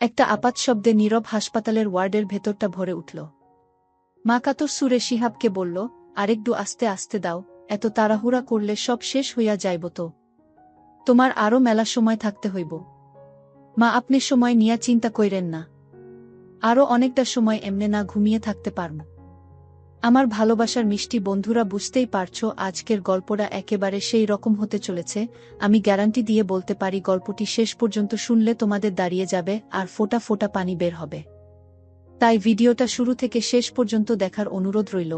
একটা আপাত শব্দে নীরব হাসপাতালের ওয়ার্ডের ভেতরটা ভরে উঠল। মা কাতর সুরে শিহাবকে বলল আরেকটু আস্তে আস্তে দাও, এত তাড়াহুড়া করলে সব শেষ হইয়া যাইব তো। তোমার আরও মেলা সময় থাকতে হইব। মা, আপনি সময় নিয়া চিন্তা কইরেন না। আরও অনেকটা সময় এমনে না ঘুমিয়ে থাকতে পারব আমার ভালোবাসার মিষ্টি বন্ধুরা বুঝতেই পারছ আজকের গল্পটা একেবারে সেই রকম হতে চলেছে, আমি গ্যারান্টি দিয়ে বলতে পারি গল্পটি শেষ পর্যন্ত শুনলে তোমাদের দাঁড়িয়ে যাবে আর ফোটা ফোটা পানি বের হবে। তাই ভিডিওটা শুরু থেকে শেষ পর্যন্ত দেখার অনুরোধ রইল।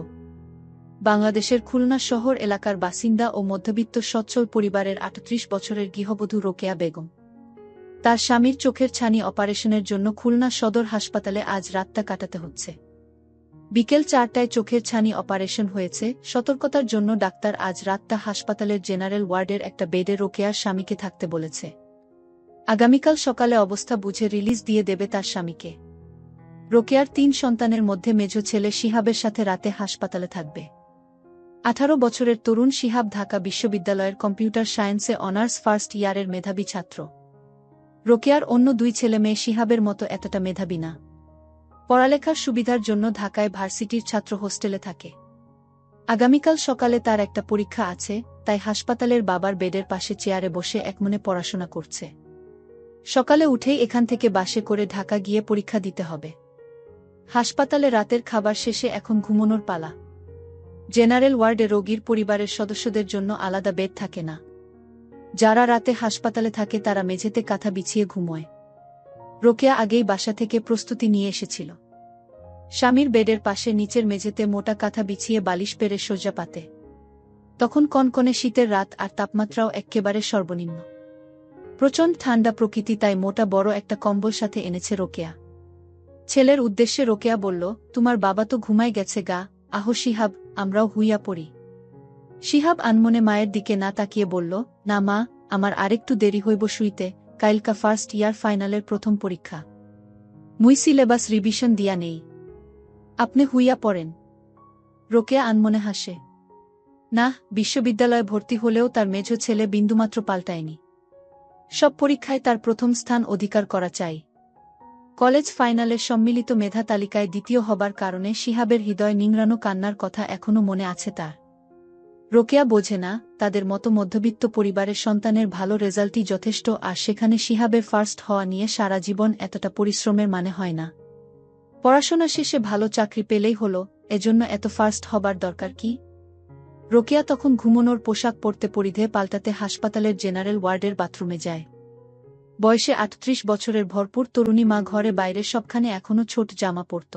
বাংলাদেশের খুলনা শহর এলাকার বাসিন্দা ও মধ্যবিত্ত সচ্ছল পরিবারের আটত্রিশ বছরের গৃহবধূ রোকেয়া বেগম। তার স্বামীর চোখের ছানি অপারেশনের জন্য খুলনা সদর হাসপাতালে আজ রাতটা কাটাতে হচ্ছে। বিকেল চারটায় চোখের ছানি অপারেশন হয়েছে, সতর্কতার জন্য ডাক্তার আজ রাতটা হাসপাতালের জেনারেল ওয়ার্ডের একটা বেডে রোকেয়ার স্বামীকে থাকতে বলেছে। আগামীকাল সকালে অবস্থা বুঝে রিলিজ দিয়ে দেবে তার স্বামীকে। রোকেয়ার তিন সন্তানের মধ্যে মেজ ছেলে শিহাবের সাথে রাতে হাসপাতালে থাকবে। আঠারো বছরের তরুণ শিহাব ঢাকা বিশ্ববিদ্যালয়ের কম্পিউটার সায়েন্সে অনার্স ফার্স্ট ইয়ারের মেধাবী ছাত্র। রোকেয়ার অন্য দুই ছেলে মেয়ে শিহাবের মতো এতটা মেধাবী না। পড়ালেখার সুবিধার জন্য ঢাকায় ভার্সিটির ছাত্র হোস্টেলে থাকে। আগামীকাল সকালে তার একটা পরীক্ষা আছে, তাই হাসপাতালের বাবার বেডের পাশে চেয়ারে বসে একমনে পড়াশোনা করছে। সকালে উঠেই এখান থেকে বাসে করে ঢাকা গিয়ে পরীক্ষা দিতে হবে। হাসপাতালে রাতের খাবার শেষে এখন ঘুমনোর পালা। জেনারেল ওয়ার্ডে রোগীর পরিবারের সদস্যদের জন্য আলাদা বেড থাকে না। যারা রাতে হাসপাতালে থাকে তারা মেঝেতে কাঁথা বিছিয়ে ঘুমোয়। রোকেয়া আগেই বাসা থেকে প্রস্তুতি নিয়ে এসেছিল। স্বামীর বেডের পাশে নিচের মেঝেতে মোটা কাঁথা বিছিয়ে বালিশ পেরে সোজা পাতে। তখন কনকনে শীতের রাত আর তাপমাত্রাও এক্কেবারে সর্বনিম্ন। প্রচণ্ড ঠান্ডা প্রকৃতি তাই মোটা বড় একটা কম্বল সাথে এনেছে রোকেয়া। ছেলের উদ্দেশ্যে রোকেয়া বলল, তোমার বাবা তো ঘুমায় গেছে গা, আহো শিহাব, আমরাও হুইয়া পড়ি। শিহাব আনমনে মায়ের দিকে না তাকিয়ে বলল, না মা, আমার আরেকটু দেরি হইব শুইতে কাইলকা ফার্স্ট ইয়ার ফাইনালের প্রথম পরীক্ষা। মুই সিলেবাস রিভিশন দিয়া নেই। আপনি হুইয়া পড়েন। রোকেয়া আনমনে হাসে। না, বিশ্ববিদ্যালয়ে ভর্তি হলেও তার মেঝো ছেলে বিন্দুমাত্র পাল্টায়নি। সব পরীক্ষায় তার প্রথম স্থান অধিকার করা চাই। কলেজ ফাইনালের সম্মিলিত মেধা তালিকায় দ্বিতীয় হবার কারণে শিহাবের হৃদয় নিংড়ানো কান্নার কথা এখনও মনে আছে তার। রোকেয়া বোঝে না তাদের মতো মধ্যবিত্ত পরিবারের সন্তানের ভালো রেজাল্টই যথেষ্ট, আর সেখানে শিহাবের ফার্স্ট হওয়া নিয়ে সারা জীবন এতটা পরিশ্রমের মানে হয় না। পড়াশোনা শেষে ভালো চাকরি পেলেই হল, এজন্য এত ফার্স্ট হবার দরকার কি? রোকেয়া তখন ঘুমনোর পোশাক পরতে পরিধে পাল্টাতে হাসপাতালের জেনারেল ওয়ার্ডের বাথরুমে যায়। বয়সে আটত্রিশ বছরের ভরপুর তরুণী মা ঘরে বাইরে সবখানে এখনও ছোট জামা পরত।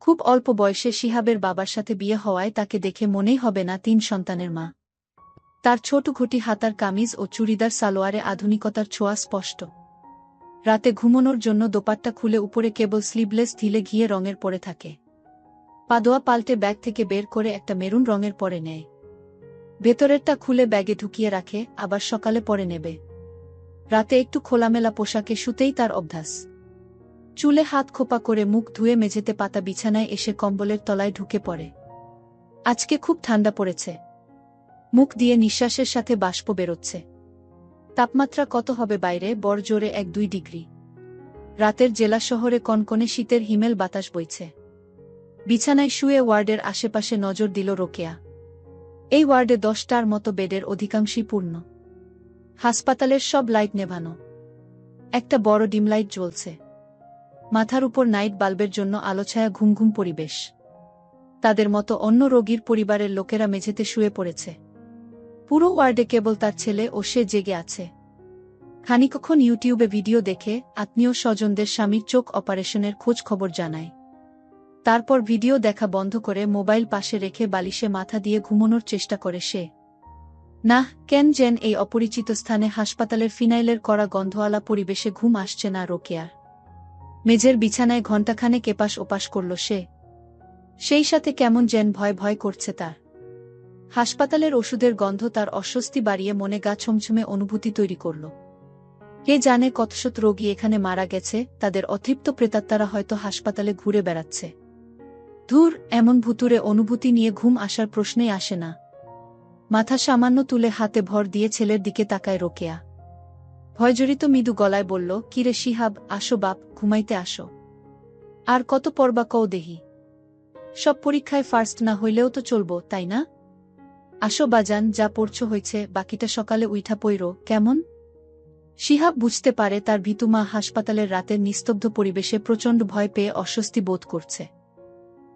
খুব অল্প বয়সে শিহাবের বাবার সাথে বিয়ে হওয়ায় তাকে দেখে মনেই হবে না তিন সন্তানের মা। তার ছোট ঘটি হাতার কামিজ ও চুড়িদার সালোয়ারে আধুনিকতার ছোঁয়া স্পষ্ট। রাতে ঘুমনোর জন্য দোপাট্টা খুলে উপরে কেবল স্লিভলেস ঢিলে ঘিয়ে রঙের পরে থাকে। পাদোয়া পাল্টে ব্যাগ থেকে বের করে একটা মেরুন রঙের পরে নেয়। ভেতরেরটা খুলে ব্যাগে ঢুকিয়ে রাখে, আবার সকালে পরে নেবে। রাতে একটু খোলামেলা পোশাকে শুতেই তার অভ্যাস। চুলে হাত খোপা করে মুখ ধুয়ে মেঝেতে পাতা বিছানায় এসে কম্বলের তলায় ঢুকে পড়ে। আজকে খুব ঠান্ডা পড়েছে। মুখ দিয়ে নিঃশ্বাসের সাথে বাষ্প বেরোচ্ছে। তাপমাত্রা কত হবে বাইরে? বড় জোরে এক দুই ডিগ্রি। রাতের জেলা শহরে কনকনে শীতের হিমেল বাতাস বইছে। বিছানায় শুয়ে ওয়ার্ডের আশেপাশে নজর দিল রোকেয়া। এই ওয়ার্ডে দশটার মতো বেডের অধিকাংশই পূর্ণ। হাসপাতালের সব লাইট নেভানো। একটা বড় ডিম লাইট জ্বলছে। মাথার উপর নাইট বাল্বের জন্য আলোছায়া ঘুম ঘুম পরিবেশ। তাদের মতো অন্য রোগীর পরিবারের লোকেরা মেঝেতে শুয়ে পড়েছে। পুরো ওয়ার্ডে কেবল তার ছেলে ও সে জেগে আছে। খানিকক্ষণ ইউটিউবে ভিডিও দেখে আত্মীয় স্বজনদের স্বামীর চোখ অপারেশনের খোঁজ খবর জানায়। তারপর ভিডিও দেখা বন্ধ করে মোবাইল পাশে রেখে বালিশে মাথা দিয়ে ঘুমানোর চেষ্টা করে সে। নাহ, কেন যেন এই অপরিচিত স্থানে হাসপাতালের ফিনাইলের করা গন্ধওয়ালা পরিবেশে ঘুম আসছে না রোকেয়ার। মেজের বিছানায় ঘণ্টাখানেক এপাশ ওপাশ করল সে। সেই সাথে কেমন যেন ভয় ভয় করছে তার। হাসপাতালের ওষুধের গন্ধ তার অস্বস্তি বাড়িয়ে মনে গা ছমছমে অনুভূতি তৈরি করল। কে জানে কতশত রোগী এখানে মারা গেছে, তাদের অতৃপ্ত প্রেতাত্মারা হয়তো হাসপাতালে ঘুরে বেড়াচ্ছে। ধুর, এমন ভুতুরে অনুভূতি নিয়ে ঘুম আসার প্রশ্নেই আসে না। মাথা সামান্য তুলে হাতে ভর দিয়ে ছেলের দিকে তাকায় রোকেয়া। ভয়জড়িত মৃদু গলায় বলল, কিরে শিহাব, আসো বাপ, ঘুমাইতে আসো। আর কত পর্বা কও দেহি। সব পরীক্ষায় ফার্স্ট না হইলেও তো চলবো, তাই না? আসো বাজান যা পড়ছ হয়েছে, বাকিটা সকালে উইঠা পইর, কেমন? শিহাব বুঝতে পারে তার ভিতুমা হাসপাতালের রাতের নিস্তব্ধ পরিবেশে প্রচণ্ড ভয় পেয়ে অস্বস্তি বোধ করছে।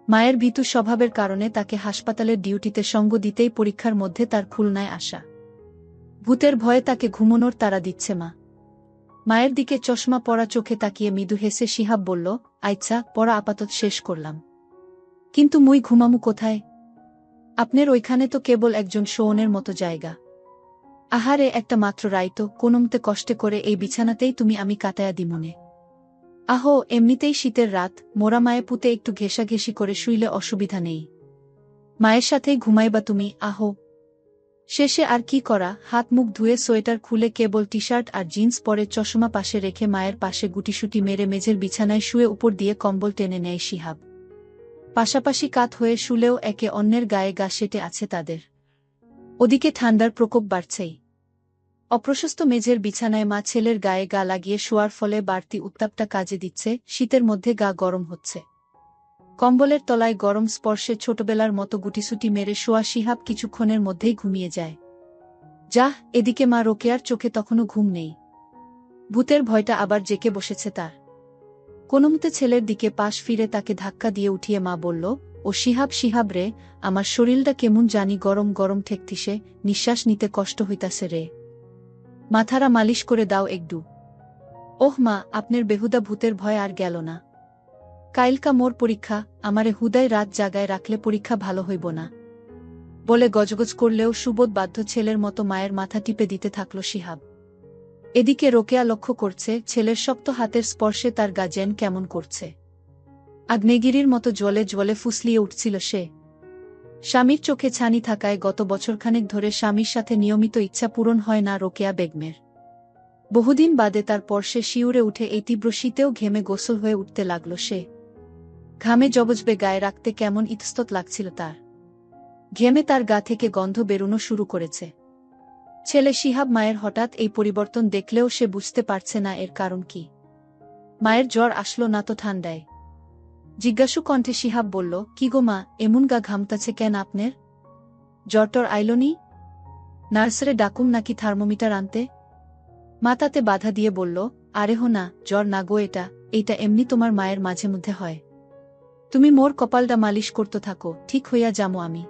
মায়ের ভীতু স্বভাবের কারণে তাকে হাসপাতালের ডিউটিতে সঙ্গ দিতেই পরীক্ষার মধ্যে তার খুলনায় আসা। ভূতের ভয়ে তাকে ঘুমনোর তারা দিচ্ছে মা। মায়ের দিকে চশমা পরা চোখে তাকিয়ে মৃদু হেসে শিহাব বলল আচ্ছা পড়া আপাতত শেষ করলাম। কিন্তু মুই ঘুমামু কোথায়? আপনার ওইখানে তো কেবল একজন শোয়নের মতো জায়গা। আহারে, একটা মাত্র রাইতো কোনমতে কষ্টে করে এই বিছানাতেই তুমি আমি কাটায়া দিমনে আহো, এমনিতেই শীতের রাত, মোরা মায়ে পুতে একটু ঘেঁষাঘেঁষি করে শুইলে অসুবিধা নেই। মায়ের সাথেই ঘুমাইবা তুমি, আহো। শেষে আর কি করা, হাত মুখ ধুয়ে সোয়েটার খুলে কেবল টি শার্ট আর জিন্স পরে চশমা পাশে রেখে মায়ের পাশে গুটিসুটি মেরে মেঝের বিছানায় শুয়ে উপর দিয়ে কম্বল টেনে নেয় শিহাব। পাশাপাশি কাত হয়ে শুলেও একে অন্যের গায়ে গা সেটে আছে তাদের। ওদিকে ঠান্ডার প্রকোপ বাড়ছেই। অপ্রশস্ত মেঝের বিছানায় মা ছেলের গায়ে গা লাগিয়ে শোয়ার ফলে বাড়তি উত্তাপটা কাজে দিচ্ছে, শীতের মধ্যে গা গরম হচ্ছে। কম্বলের তলায় গরম স্পর্শে ছোটবেলার মতো গুটিসুটি মেরে শোয়া শিহাব কিছুক্ষণের মধ্যেই ঘুমিয়ে যায়। যাহ, এদিকে মা রোকেয়ার চোখে তখনও ঘুম নেই। ভূতের ভয়টা আবার জেকে বসেছে তার। কোনোমতে ছেলের দিকে পাশ ফিরে তাকে ধাক্কা দিয়ে উঠিয়ে মা বলল, ও শিহাব শিহাব রে, আমার শরীরটা কেমন জানি গরম গরম ঠেকতিসে নিঃশ্বাস নিতে কষ্ট হইতাছে রে। মাথারা মালিশ করে দাও একটু। ওহ মা, আপনার বেহুদা ভূতের ভয় আর গেল না। কাইলকা মোর পরীক্ষা, আমারে হুদায় রাত জাগায় রাখলে পরীক্ষা ভালো হইব না। বলে গজগজ করলেও সুবোধ বাধ্য ছেলের মতো মায়ের মাথা টিপে দিতে থাকল শিহাব। এদিকে রোকেয়া লক্ষ্য করছে, ছেলের শক্ত হাতের স্পর্শে তার গা জেন কেমন করছে। আগ্নেগিরির মতো জলে জলে ফুসলিয়ে উঠছিল সে। স্বামীর চোখে ছানি থাকায় গত বছরখানেক ধরে স্বামীর সাথে নিয়মিত ইচ্ছা পূরণ হয় না রোকেয়া বেগমের। বহুদিন বাদে তার পর্শে শিউরে উঠে এই তীব্র শীতেও ঘেমে গোসল হয়ে উঠতে লাগল সে। ঘামে জবজবে গায়ে রাখতে কেমন ইতস্তত লাগছিল তার। ঘেমে তার গা থেকে গন্ধ বেরোনো শুরু করেছে। ছেলে শিহাব মায়ের হঠাৎ এই পরিবর্তন দেখলেও সে বুঝতে পারছে না এর কারণ কি। মায়ের জ্বর আসলো না তো ঠান্ডায়। জিজ্ঞাসু কণ্ঠে শিহাব বলল, কি গো মা, এমন গা ঘামতাছে কেন আপনার? জ্বরটর আইলনি নার্সারে ডাকুম নাকি থার্মোমিটার আনতে? মা তাতে বাধা দিয়ে বলল, আরে হো না, জ্বর না গো এটা এইটা এমনি তোমার মায়ের মাঝে মধ্যে হয়। তুমি মোর কপালটা মালিশ করতে থাকো, ঠিক হইয়া যামো আমি।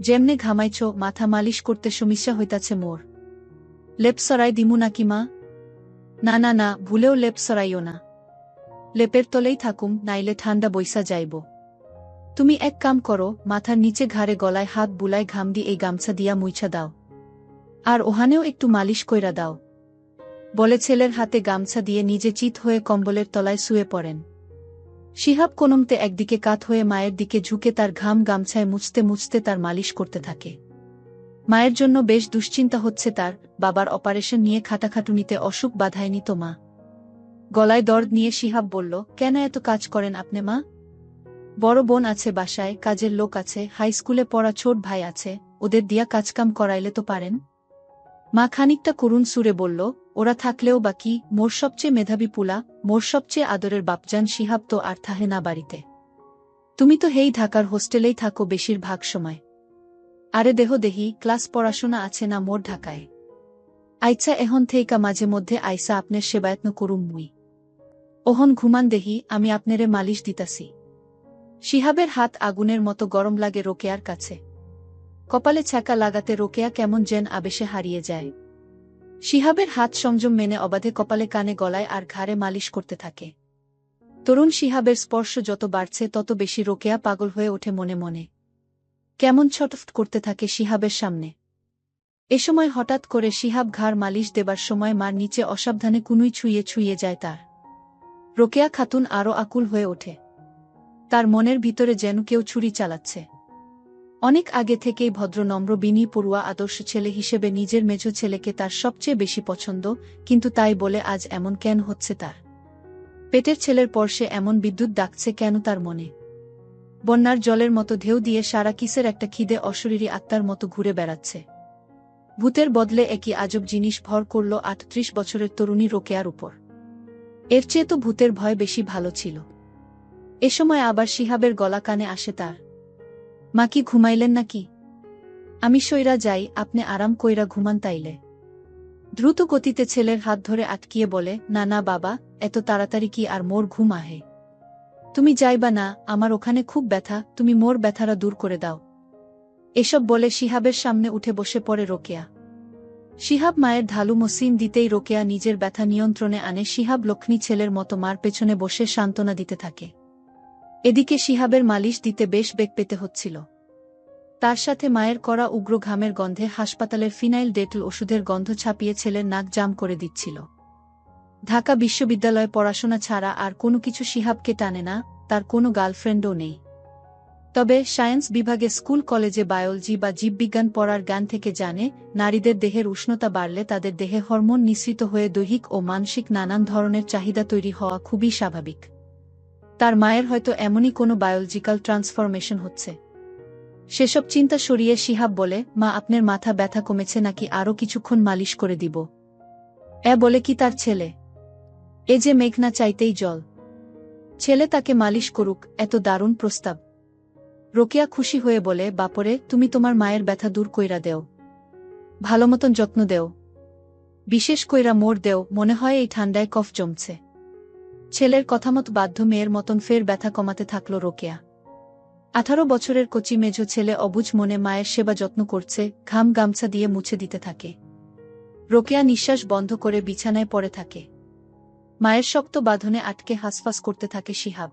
যেমনে ঘামাইছ মাথা মালিশ করতে সমস্যা হইতাছে মোর। লেপ সরাই দিমু নাকি মা? না না না, ভুলেও লেপ সরাইও না। লেপের তলেই থাকুম, নাইলে ঠান্ডা বৈসা যাইব। তুমি এক কাম করো, মাথার নিচে ঘাড়ে গলায় হাত বুলায় ঘাম দি এই গামছা দিয়া মুইছা দাও। আর ওহানেও একটু মালিশ কইরা দাও। বলে ছেলের হাতে গামছা দিয়ে নিজে চিত হয়ে কম্বলের তলায় শুয়ে পড়েন। শিহাব কোনমতে একদিকে কাত হয়ে মায়ের দিকে ঝুঁকে তার ঘাম গামছায় মুছতে মুছতে তার মালিশ করতে থাকে। মায়ের জন্য বেশ দুশ্চিন্তা হচ্ছে তার, বাবার অপারেশন নিয়ে খাটাখাটুনিতে অসুখ বাধায়নি তো মা। গলায় দর্দ নিয়ে শিহাব বলল, কেন এত কাজ করেন আপনি মা? বড় বোন আছে বাসায়, কাজের লোক আছে, হাই স্কুলে পড়া ছোট ভাই আছে, ওদের দিয়া কাজকাম করাইলে তো পারেন? মা খানিকটা করুণ সুরে বলল ওরা থাকলেও বা কি মোর সবচেয়ে মেধাবী পুলা, মোর সবচেয়ে আদরের বাপজান শিহাব তো আর থাহে না বাড়িতে। তুমি তো হেই ঢাকার হোস্টেলেই থাকো বেশিরভাগ সময়। আরে দেহ দেহি, ক্লাস পড়াশোনা আছে না মোর ঢাকায়। আইচা এহন থেইকা মাঝে মধ্যে আইসা আপনার সেবায়ত্ন করুম মুই। ওহন ঘুমান দেহি, আমি আপনারে মালিশ দিতাসি শিহাবের হাত আগুনের মতো গরম লাগে রোকেয়ার কাছে। কপালে ছ্যাঁকা লাগাতে রোকেয়া কেমন যেন আবেশে হারিয়ে যায়। শিহাবের হাত সংযম মেনে অবাধে কপালে কানে গলায় আর ঘাড়ে মালিশ করতে থাকে। তরুণ শিহাবের স্পর্শ যত বাড়ছে, তত বেশি রোকেয়া পাগল হয়ে ওঠে মনে মনে। কেমন ছটফট করতে থাকে শিহাবের সামনে। এ সময় হঠাৎ করে শিহাব ঘাড় মালিশ দেবার সময় মার নিচে অসাবধানে কুনুই ছুঁয়ে ছুঁয়ে যায় তার। রোকেয়া খাতুন আরও আকুল হয়ে ওঠে। তার মনের ভিতরে যেন কেউ ছুরি চালাচ্ছে। অনেক আগে থেকেই ভদ্র, নম্র, বিনি, পড়ুয়া, আদর্শ ছেলে হিসেবে নিজের মেজ ছেলেকে তার সবচেয়ে বেশি পছন্দ, কিন্তু তাই বলে আজ এমন কেন হচ্ছে তার? পেটের ছেলের পর্শে এমন বিদ্যুৎ ডাকছে কেন তার মনে? বন্যার জলের মতো ঢেউ দিয়ে সারা কিসের একটা খিদে অশরীরী আত্মার মতো ঘুরে বেড়াচ্ছে। ভূতের বদলে একই আজব জিনিস ভর করল আটত্রিশ বছরের তরুণী রোকেয়ার উপর। এর চেয়ে তো ভূতের ভয় বেশি ভালো ছিল। এ সময় আবার শিহাবের গলা কানে আসে তার। মা কি ঘুমাইলেন নাকি? আমি সইরা যাই, আপনি আরাম কইরা ঘুমান তাইলে। দ্রুত গতিতে ছেলের হাত ধরে আটকিয়ে বলে, না না, বাবা, এত তাড়াতাড়ি কি আর মোর ঘুম আহে? তুমি যাইবা না, আমার ওখানে খুব ব্যথা, তুমি মোর ব্যথারা দূর করে দাও। এসব বলে শিহাবের সামনে উঠে বসে পড়ে রোকেয়া। শিহাব মায়ের ঢালু মসিন দিতেই রোকেয়া নিজের ব্যথা নিয়ন্ত্রণে আনে। শিহাব লক্ষ্মী ছেলের মতো মার পেছনে বসে সান্ত্বনা দিতে থাকে। এদিকে শিহাবের মালিশ দিতে বেশ বেগ পেতে হচ্ছিল। তার সাথে মায়ের করা উগ্র ঘামের গন্ধে হাসপাতালের ফিনাইল ডেটল ওষুধের গন্ধ ছাপিয়ে ছেলের নাক জাম করে দিচ্ছিল। ঢাকা বিশ্ববিদ্যালয়ে পড়াশোনা ছাড়া আর কোনো কিছু শিহাবকে টানে না, তার কোনো গার্লফ্রেন্ডও নেই। তবে সায়েন্স বিভাগে স্কুল, কলেজে বায়োলজি বা জীববিজ্ঞান পড়ার জ্ঞান থেকে জানে, নারীদের দেহের উষ্ণতা বাড়লে তাদের দেহে হরমোন নিঃসৃত হয়ে দৈহিক ও মানসিক নানান ধরনের চাহিদা তৈরি হওয়া খুবই স্বাভাবিক। তার মায়ের হয়তো এমনই কোনো বায়োলজিক্যাল ট্রান্সফরমেশন হচ্ছে। সেসব চিন্তা সরিয়ে শিহাব বলে, মা, আপনার মাথা ব্যথা কমেছে নাকি আরও কিছুক্ষণ মালিশ করে দিব? এ, বলে কি তার ছেলে? এ যে মেঘনা চাইতেই জল। ছেলে তাকে মালিশ করুক, এত দারুণ প্রস্তাব। রোকেয়া খুশি হয়ে বলে, বাপরে, তুমি তোমার মায়ের ব্যথা দূর কইরা দেও। ভালো মতন যত্ন দেও। বিশেষ কইরা মোর দেও, মনে হয় এই ঠান্ডায় কফ জমছে। ছেলের কথামত বাধ্য মেয়ের মতন ফের ব্যথা কমাতে থাকল রোকেয়া। আঠারো বছরের কচি মেঝো ছেলে অবুজ মনে মায়ের সেবা যত্ন করছে, ঘাম গামছা দিয়ে মুছে দিতে থাকে। রোকেয়া নিঃশ্বাস বন্ধ করে বিছানায় পড়ে থাকে। মায়ের শক্ত বাঁধনে আটকে হাসফাস করতে থাকে শিহাব।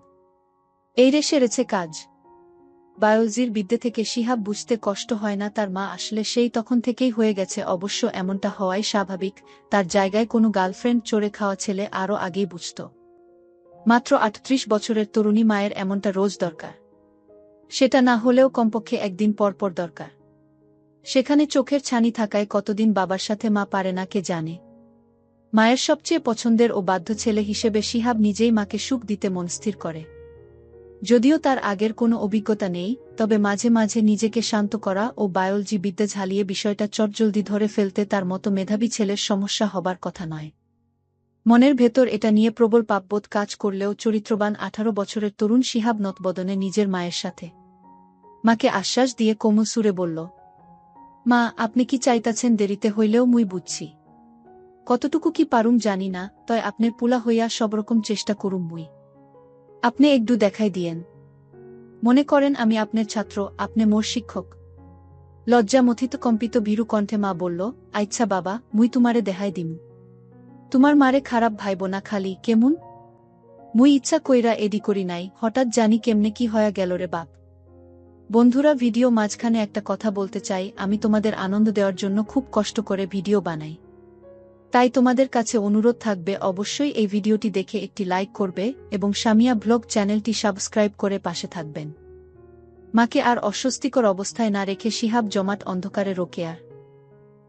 এই রে সেরেছে কাজ। বায়োজির বিদ্যে থেকে শিহাব বুঝতে কষ্ট হয় না তার মা আসলে সেই তখন থেকেই হয়ে গেছে অবশ্য এমনটা হওয়াই স্বাভাবিক, তার জায়গায় কোনো গার্লফ্রেন্ড চড়ে খাওয়া ছেলে আরও আগেই বুঝত। মাত্র আটত্রিশ বছরের তরুণী মায়ের এমনটা রোজ দরকার। সেটা না হলেও কমপক্ষে একদিন পর পর দরকার। সেখানে চোখের ছানি থাকায় কতদিন বাবার সাথে মা পারে না কে জানে। মায়ের সবচেয়ে পছন্দের ও বাধ্য ছেলে হিসেবে শিহাব নিজেই মাকে সুখ দিতে মন স্থির করে। যদিও তার আগের কোনো অভিজ্ঞতা নেই, তবে মাঝে মাঝে নিজেকে শান্ত করা ও বায়োলজি বিদ্যা ঝালিয়ে বিষয়টা চটজলদি ধরে ফেলতে তার মতো মেধাবী ছেলের সমস্যা হবার কথা নয়। মনের ভেতর এটা নিয়ে প্রবল পাপবোধ কাজ করলেও চরিত্রবান আঠারো বছরের তরুণ শিহাব নতবদনে নিজের মায়ের সাথে। মাকে আশ্বাস দিয়ে কোমল সুরে বলল, মা, আপনি কি চাইতাছেন দেরিতে হইলেও মুই বুঝছি। কতটুকু কি পারুম জানি না, তয় আপনার পুলা হইয়া সবরকম চেষ্টা করুম মুই। আপনি একটু দেখাই দিয়েন। মনে করেন আমি আপনার ছাত্র, আপনি মোর শিক্ষক। লজ্জামথিত কম্পিত ভীরু কণ্ঠে মা বলল আচ্ছা বাবা, মুই তোমারে দেখাই দিম। তোমার মারে খারাপ ভাইব না খালি, কেমন? মুই ইচ্ছা কইরা এডি করি নাই, হঠাৎ জানি কেমনে কি হয়া গেল রে বাপ। বন্ধুরা, ভিডিও মাঝখানে একটা কথা বলতে চাই, আমি তোমাদের আনন্দ দেওয়ার জন্য খুব কষ্ট করে ভিডিও বানাই। তাই তোমাদের কাছে অনুরোধ থাকবে, অবশ্যই এই ভিডিওটি দেখে একটি লাইক করবে এবং সামিয়া ব্লগ চ্যানেলটি সাবস্ক্রাইব করে পাশে থাকবেন। মাকে আর অস্বস্তিকর অবস্থায় না রেখে শিহাব জমাট অন্ধকারে রোকেয়ার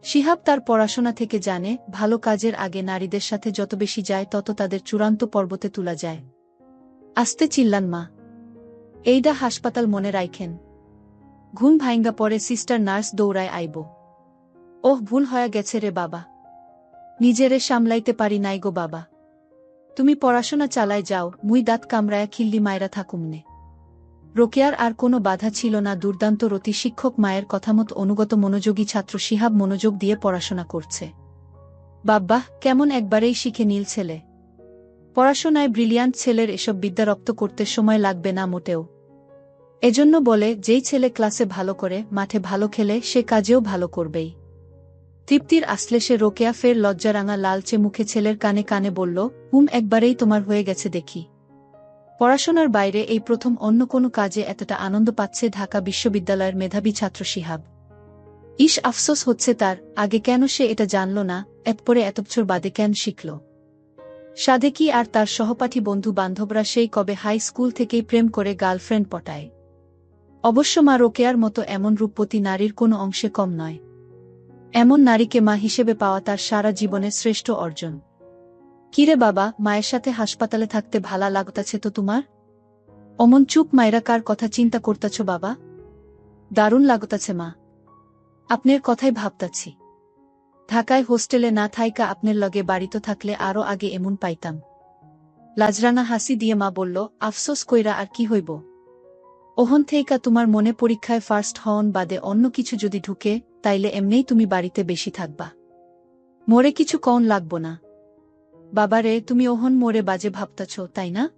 শিহাব তার পড়াশোনা থেকে জানে, ভালো কাজের আগে নারীদের সাথে যত বেশি যায় তত তাদের চূড়ান্ত পর্বতে তোলা যায়। আসতে চিল্লান মা। এইডা হাসপাতাল মনে রাইখেন। ঘুম ভাইঙ্গা পরে সিস্টার নার্স দৌড়ায় আইব। ওহ, ভুল হয়ে গেছে রে বাবা। নিজেরে সামলাইতে পারি নাই গো বাবা। তুমি পড়াশোনা চালায় যাও, মুই দাঁত কামড়ায়া খিল্লি মায়েরা থাকুমনে রোকেয়ার আর কোনো বাধা ছিল না। দুর্দান্ত রতি শিক্ষক মায়ের কথামত অনুগত মনোযোগী ছাত্র শিহাব মনোযোগ দিয়ে পড়াশোনা করছে। বাব্বাহ, কেমন একবারেই শিখে নীল ছেলে। পড়াশোনায় ব্রিলিয়ান্ট ছেলের এসব বিদ্যা রপ্ত করতে সময় লাগবে না মোটেও। এজন্য বলে, যেই ছেলে ক্লাসে ভালো করে, মাঠে ভালো খেলে, সে কাজেও ভালো করবেই। তৃপ্তির আশ্লেষে রোকেয়া ফের লজ্জারাঙা লালচে মুখে ছেলের কানে কানে বলল হুম একবারেই তোমার হয়ে গেছে দেখি। পড়াশোনার বাইরে এই প্রথম অন্য কোনো কাজে এতটা আনন্দ পাচ্ছে ঢাকা বিশ্ববিদ্যালয়ের মেধাবী ছাত্র শিহাব। ইস আফসোস হচ্ছে তার, আগে কেন সে এটা জানল না এরপরে এত বছর বাদে কেন শিখল? সাদেকি আর তার সহপাঠী বন্ধু বান্ধবরা সেই কবে হাই স্কুল থেকেই প্রেম করে গার্লফ্রেন্ড পটায়? অবশ্য মা রোকেয়ার মতো এমন রূপপতি নারীর কোনো অংশে কম নয়। এমন নারীকে মা হিসেবে পাওয়া তার সারা জীবনের শ্রেষ্ঠ অর্জন। কিরে বাবা, মায়ের সাথে হাসপাতালে থাকতে ভালা লাগতাছে তো তোমার? অমন চুপ মায়েরা কার কথা চিন্তা করতাছ বাবা? দারুণ লাগতাছে মা। আপনার কথাই ভাবতাছি। ঢাকায় হোস্টেলে না থাইকা আপনার লগে বাড়িতে থাকলে আরও আগে এমন পাইতাম। লাজরানা হাসি দিয়ে মা বলল, আফসোস কইরা আর কি হইব? ওহন থেইকা তোমার মনে পরীক্ষায় ফার্স্ট হন বাদে অন্য কিছু যদি ঢুকে, তাইলে এমনেই তুমি বাড়িতে বেশি থাকবা। মোরে কিছু কন লাগব না। বাবারে, তুমি ওহন মোরে বাজে ভাবতাছ, তাই না?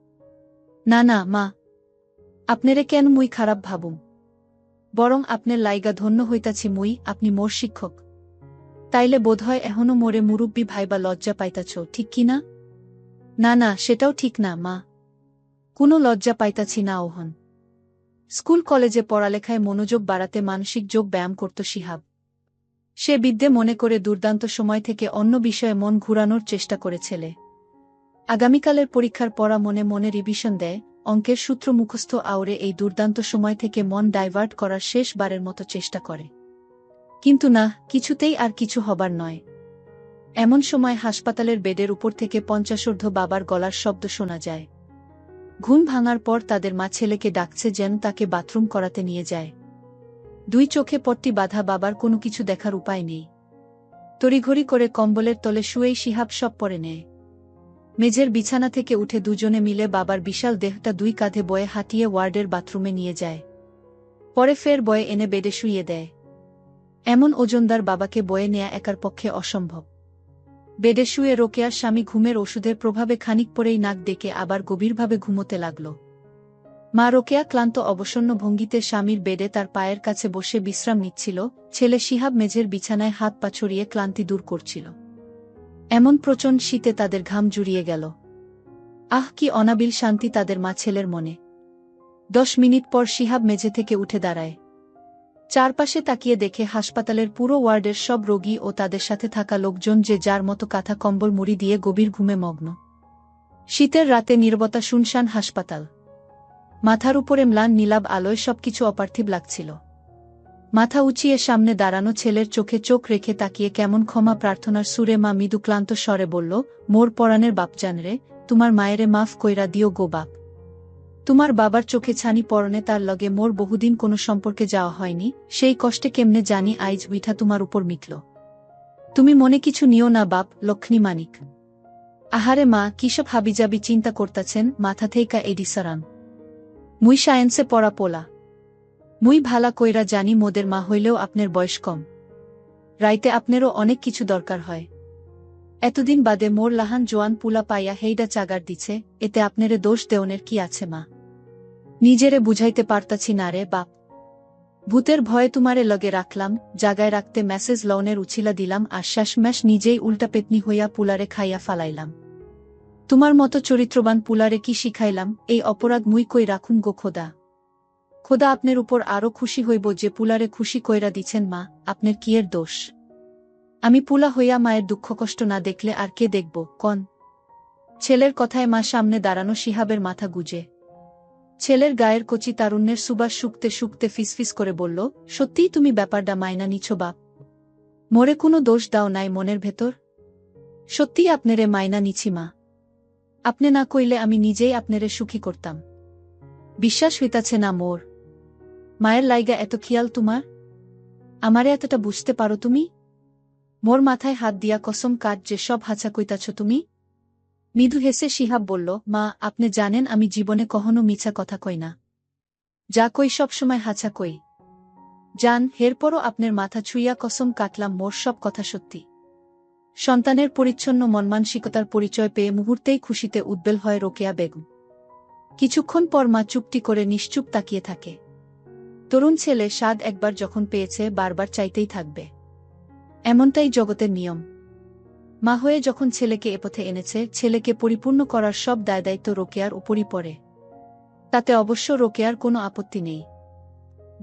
না না, মা। আপনারে কেন মুই খারাপ ভাবুম? বরং আপনার লাইগা ধন্য হইতাছি মুই, আপনি মোর শিক্ষক। তাইলে বোধহয় এখনও মোরে মুরব্বী ভাইবা লজ্জা পাইতাছ, ঠিক কি না? না না, সেটাও ঠিক না, মা। কোনো লজ্জা পাইতাছি না, ওহন। স্কুল কলেজে পড়ালেখায় মনোযোগ বাড়াতে মানসিক যোগ ব্যায়াম করত শিহাব। সে বিদ্যে মনে করে দুর্দান্ত সময় থেকে অন্য বিষয়ে মন ঘুরানোর চেষ্টা করে ছেলে আগামীকালের পরীক্ষার পড়া মনে মনে রিভিশন দেয়, অঙ্কের সূত্র মুখস্থ আওরে এই দুর্দান্ত সময় থেকে মন ডাইভার্ট করার শেষবারের মতো চেষ্টা করে। কিন্তু না, কিছুতেই আর কিছু হবার নয়। এমন সময় হাসপাতালের বেডের উপর থেকে পঞ্চাশোর্ধ বাবার গলার শব্দ শোনা যায়। ঘুম ভাঙার পর তাদের মা ছেলেকে ডাকছে যেন তাকে বাথরুম করাতে নিয়ে যায়। দুই চোখে পট্টি বাঁধা বাবার কোনো কিছু দেখার উপায় নেই। তড়িঘড়ি করে কম্বলের তলে শুয়েই শিহাব সব পরে নেয়। মেঝের বিছানা থেকে উঠে দুজনে মিলে বাবার বিশাল দেহটা দুই কাঁধে বয়ে হাঁটিয়ে ওয়ার্ডের বাথরুমে নিয়ে যায়। পরে ফের বয়ে এনে বেডে শুইয়ে দেয়। এমন ওজনদার বাবাকে বয়ে নেয়া একার পক্ষে অসম্ভব। বেডে শুয়ে রোকেয়ার স্বামী ঘুমের ওষুধের প্রভাবে খানিক পরেই নাক ডেকে আবার গভীরভাবে ঘুমোতে লাগল। মা রোকেয়া ক্লান্ত অবসন্ন ভঙ্গিতে স্বামীর বেডে তার পায়ের কাছে বসে বিশ্রাম নিচ্ছিল, ছেলে শিহাব মেঝের বিছানায় হাত পা ছড়িয়ে ক্লান্তি দূর করছিল। এমন প্রচণ্ড শীতে তাদের ঘাম জুড়িয়ে গেল। আহ, কি অনাবিল শান্তি তাদের মা ছেলের মনে। দশ মিনিট পর শিহাব মেঝে থেকে উঠে দাঁড়ায়। চারপাশে তাকিয়ে দেখে হাসপাতালের পুরো ওয়ার্ডের সব রোগী ও তাদের সাথে থাকা লোকজন যে যার মতো কাঁথা কম্বল মুড়ি দিয়ে গভীর ঘুমে মগ্ন। শীতের রাতে নির্বতা শুনশান হাসপাতাল। মাথার উপরে ম্লান নীলাব আলোয় সবকিছু অপার্থিব লাগছিল। মাথা উঁচিয়ে সামনে দাঁড়ানো ছেলের চোখে চোখ রেখে তাকিয়ে কেমন ক্ষমা প্রার্থনার সুরে মা মৃদু ক্লান্ত স্বরে বলল, মোর পরাণের বাপজান রে, তোমার মায়েরে মাফ কইরা দিও গো বাপ। তোমার বাবার চোখে ছানি পরনে তার লগে মোর বহুদিন কোনো সম্পর্কে যাওয়া হয়নি, সেই কষ্টে কেমনে জানি আইজ উইঠা তোমার উপর মিটল। তুমি মনে কিছু নিও না বাপ, লক্ষ্মী মানিক। আহারে মা, কিসব হাবিজাবি চিন্তা করতাছেন, মাথা থেইকা এডিসারান। মুই সায়েন্সে পড়া পোলা। মুই ভালা কইরা জানি মোদের মা হইলেও আপনার বয়স কম। রাইতে আপনারও অনেক কিছু দরকার হয়। এতদিন বাদে মোর লাহান জোয়ান পুলা পাইয়া হেইডা চাগার দিছে, এতে আপনারে দোষ দেওনের কি আছে মা? নিজেরে বুঝাইতে পারতাছি না রে বাপ। ভূতের ভয়ে তোমারে লগে রাখলাম, জাগায় রাখতে মেসেজ লওনের উছিলা দিলাম, আর শ্বাসম্যাস নিজেই উল্টা পেতনি হইয়া পুলারে খাইয়া ফালাইলাম। তোমার মতো চরিত্রবান পুলারে কি শিখাইলাম? এই অপরাধ মুই কই রাখুন গো খোদা? খোদা আপনার উপর আরও খুশি হইব যে পুলারে খুশি কইরা দিছেন মা, আপনার কিয়ের দোষ? আমি পুলা হইয়া মায়ের দুঃখ কষ্ট না দেখলে আর কে দেখব, কন? ছেলের কথায় মা সামনে দাঁড়ানো শিহাবের মাথা গুজে। ছেলের গায়ের কচি তারুণ্যের সুবাস শুকতে শুকতে ফিসফিস করে বলল, সত্যিই তুমি ব্যাপারটা মায়না নিছ বাপ। মোরে কোনো দোষ দাও নাই মনের ভেতর? সত্যিই আপনারে মায়না নিছি মা। আপনি না কইলে আমি নিজেই আপনারে সুখী করতাম। বিশ্বাস হইতাছে না মোর। মায়ের লাইগা এত খেয়াল তোমার? আমারে এতটা বুঝতে পারো তুমি? মোর মাথায় হাত দিয়া কসম কাট যে সব হাঁচা কইতাছ তুমি? মৃদু হেসে শিহাব বলল, মা, আপনি জানেন আমি জীবনে কখনো মিছা কথা কই না। যা কই সব সময় হাঁচা কই। জান হেরপরও আপনার মাথা ছুইয়া কসম কাটলাম মোর সব কথা সত্যি। সন্তানের পরিচ্ছন্ন মনমানসিকতার পরিচয় পেয়ে মুহূর্তেই খুশিতে উদ্বেল হয় রোকেয়া বেগম। কিছুক্ষণ পর মা চুপটি করে নিশ্চুপ তাকিয়ে থাকে। তরুণ ছেলে স্বাদ একবার যখন পেয়েছে বারবার চাইতেই থাকবে। এমনটাই জগতের নিয়ম। মা হয়ে যখন ছেলেকে এ পথে এনেছে, ছেলেকে পরিপূর্ণ করার সব দায় দায়িত্ব রোকেয়ার উপরই পড়ে। তাতে অবশ্য রোকেয়ার কোনো আপত্তি নেই।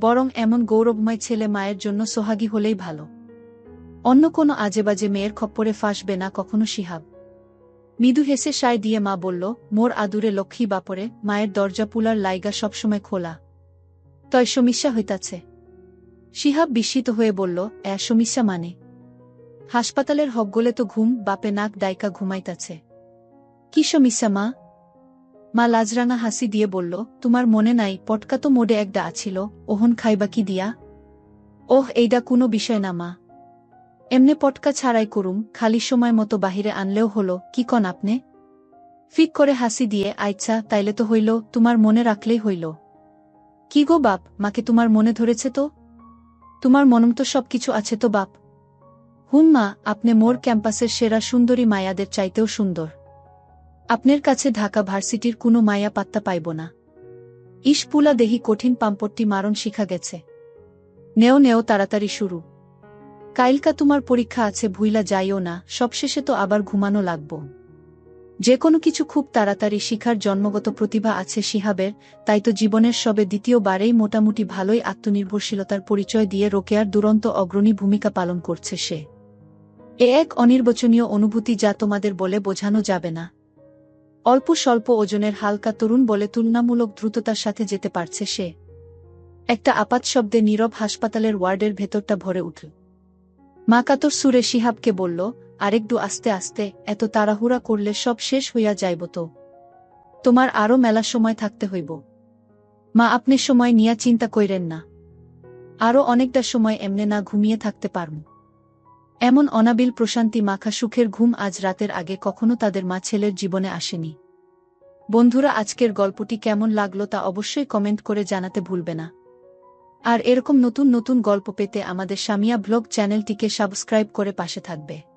বরং এমন গৌরবময় ছেলে মায়ের জন্য সোহাগী হলেই ভালো। অন্য কোনো আজেবাজে মেয়ের খপ্পরে ফাঁসবে না কখনো শিহাব। মৃদু হেসে সায় দিয়ে মা বলল, মোর আদুরে লক্ষ্মী বাপরে, মায়ের দরজা পুলার লাইগা সবসময় খোলা। তয় সমস্যা হইতাছে। শিহাব বিস্মিত হয়ে বলল, এ সমস্যা মানে? হাসপাতালের হকগোলে তো ঘুম, বাপে নাক ডাইকা ঘুমাইতাছে। কি সমস্যা মা? মা লাজরাঙা হাসি দিয়ে বলল, তোমার মনে নাই, পটকা তো মোডে একটা আছিল, ওহন খাইবা কি দিয়া? ওহ, এইডা কোনো বিষয় না মা। এমনে পটকা ছাড়াই করুম, খালি সময় মতো বাহিরে আনলেও হলো, কি কন আপনে? ফিক করে হাসি দিয়ে আইচ্ছা তাইলে তো হইল, তোমার মনে রাখলেই হইল। কি গো বাপ, মাকে তোমার মনে ধরেছে তো? তোমার মনম তো সব কিছু আছে তো বাপ? হুম মা, আপনি মোর ক্যাম্পাসের সেরা সুন্দরী মায়াদের চাইতেও সুন্দর। আপনার কাছে ঢাকা ভার্সিটির কোনো মায়া পাত্তা পাইব না। ইসপুলা দেহি কঠিন পাম্পটটি মারণ শিখা গেছে। নেও নেও, তাড়াতাড়ি শুরু। কাইলকা তোমার পরীক্ষা আছে, ভুইলা যাইও না, সবশেষে তো আবার ঘুমানো লাগব। যে কোনো কিছু খুব তাড়াতাড়ি শিখার জন্মগত প্রতিভা আছে শিহাবের, তাই তো জীবনের সবে দ্বিতীয়বারেই মোটামুটি ভালোই আত্মনির্ভরশীলতার পরিচয় দিয়ে রোকেয়ার দুরন্ত অগ্রণী ভূমিকা পালন করছে সে। এ এক অনির্বচনীয় অনুভূতি যা তোমাদের বলে বোঝানো যাবে না। অল্প স্বল্প ওজনের হালকা তরুণ বলে তুলনামূলক দ্রুততার সাথে যেতে পারছে সে। একটা আপাত শব্দে নীরব হাসপাতালের ওয়ার্ডের ভেতরটা ভরে উঠল। মা কাতর সুরে শিহাবকে বলল আরেকটু আস্তে আস্তে, এত তাড়াহুড়া করলে সব শেষ হইয়া যাইব তো। তোমার আরও মেলা সময় থাকতে হইব। মা, আপনি সময় নিয়া চিন্তা কইরেন না। আরও অনেকটা সময় এমনে না ঘুমিয়ে থাকতে পারম। এমন অনাবিল প্রশান্তি মাখা সুখের ঘুম আজ রাতের আগে কখনো তাদের মা ছেলের জীবনে আসেনি। বন্ধুরা, আজকের গল্পটি কেমন লাগল তা অবশ্যই কমেন্ট করে জানাতে ভুলবে না। আর এরকম নতুন নতুন গল্প পেতে আমাদের সামিয়া ব্লগ চ্যানেলটিকে সাবস্ক্রাইব করে পাশে থাকবে।